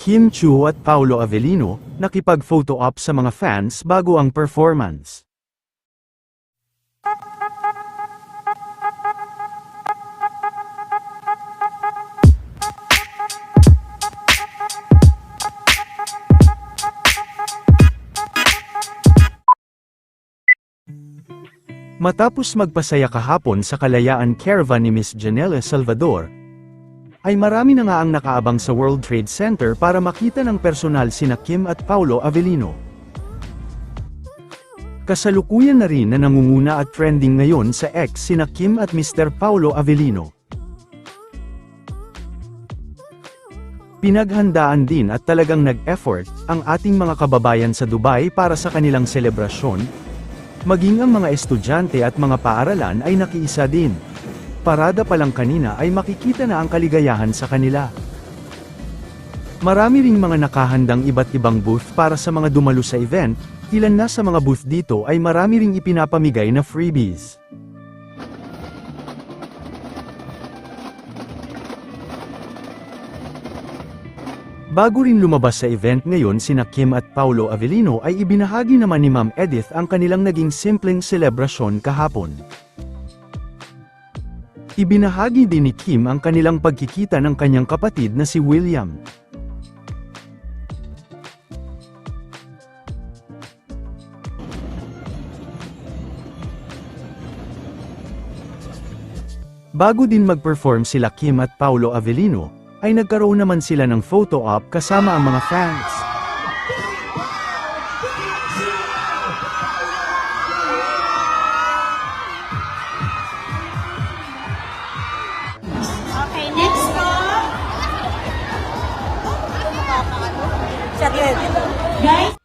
Kim Chu at Paolo Avellino, nakipag-photo op sa mga fans bago ang performance. Matapos magpasaya kahapon sa kalayaan caravan ni Miss Janela Salvador, ay marami na nga ang nakaabang sa World Trade Center para makita ng personal sina Kim at Paulo Avellino. Kasalukuyan na rin na nangunguna at trending ngayon sa X sina Kim at Mr. Paulo Avellino. Pinaghandaan din at talagang nag-effort ang ating mga kababayan sa Dubai para sa kanilang selebrasyon, maging ang mga estudyante at mga paaralan ay nakiisa din. Parada pa lang kanina ay makikita na ang kaligayahan sa kanila. Marami ring mga nakahandang iba't ibang booth para sa mga dumalo sa event, ilan na sa mga booth dito ay marami ring ipinapamigay na freebies. Bago rin lumabas sa event ngayon sina Kim at Paulo Avellino ay ibinahagi naman ni Ma'am Edith ang kanilang naging simpleng selebrasyon kahapon. Ibinahagi din ni Kim ang kanilang pagkikita ng kanyang kapatid na si William. Bago din mag-perform sila Kim at Paulo Avellino, ay nagkaroon naman sila ng photo op kasama ang mga fans. Guys,